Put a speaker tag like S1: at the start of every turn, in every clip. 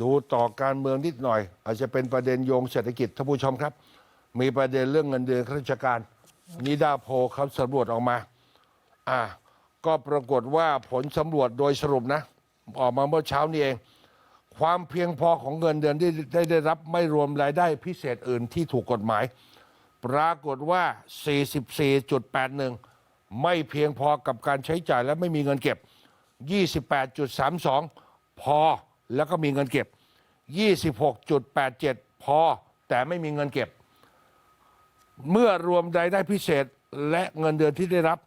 S1: ดูต่อการเมืองนิดหน่อย อาจจะเป็นประเด็นโยงเศรษฐกิจท่านผู้ชมครับ มีประเด็นเรื่องเงินเดือนข้าราชการนิดาโพลเขาสำรวจออกมา อ่า ก็ปรากฏว่าผลสำรวจโดยสรุปนะ ออกมาเมื่อเช้านี้เอง ความเพียงพอของเงินเดือนที่ได้ได้รับไม่รวมรายได้พิเศษอื่นที่ถูกกฎหมาย ปรากฏว่า 44.81 ไม่เพียงพอกับการใช้จ่ายและไม่มีเงินเก็บ 28.32 พอ แล้วก็มีเงินเก็บ 26.87 พอ แต่ไม่มีเงินเก็บ เมื่อรวมรายได้พิเศษและเงินเดือนที่ได้รับ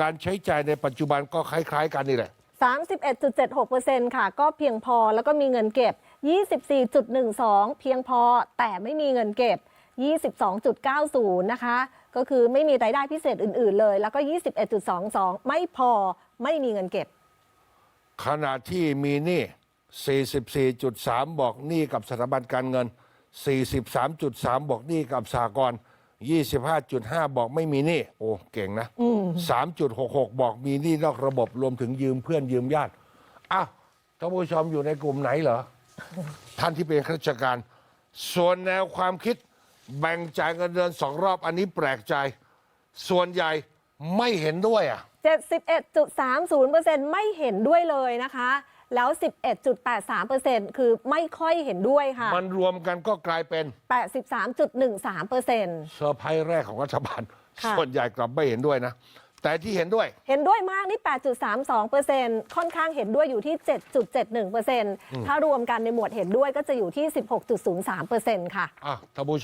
S1: การใช้จ่ายในปัจจุบันก็คล้าย ๆ กันนี่แหละ
S2: 31.76%ค่ะ ก็เพียงพอแล้วก็มีเงินเก็บ 24.12 เพียงพอแต่ไม่มีเงินเก็บ 22.90 นะคะ ก็คือไม่มีรายได้พิเศษอื่น ๆ เลย แล้วก็ 21.22 ไม่พอไม่มีเงินเก็บ
S1: ขณะที่มีหนี้ 44.3 บอกหนี้กับสถาบันการเงิน 43.3 บอกหนี้กับสหกรณ์25.5 บอกไม่มีหนี้โอ้เก่งนะ 3.66 บอกมีหนี้นอกระบบรวมถึงยืมเพื่อนยืมญาติอ้าวท่านผู้ชมอยู่ในกลุ่มไหนเหรอ ท่านที่เป็นข้าราชการ ส่วนแนวความคิดแบ่งจ่ายเงินเดือนสองรอบอันนี้แปลกใจ ส่วนใหญ่ไม่เห็นด้วยอะ
S2: 71.30%ไม่เห็นด้วยเลยนะคะ แล้ว 11.83%คือไม่ค่อยเห็นด้วยค่ะ
S1: มันรวมกันก็กลายเป็น
S2: 83.13%
S1: เซอร์ไพรส์แรกของรัฐบาล
S2: ค่ะ
S1: ส่วนใหญ่กลับไม่เห็นด้วยนะ แต่ที่เห็นด้วย
S2: เห็นด้วยมากนี่ 8.32%ค่อนข้างเห็นด้วยอยู่ที่ 7.71%ถ้ารวมกันในหมวดเห็นด้วยก็จะอยู่ที่ 16.03%ค่ะ
S1: อะท่านผู้ชม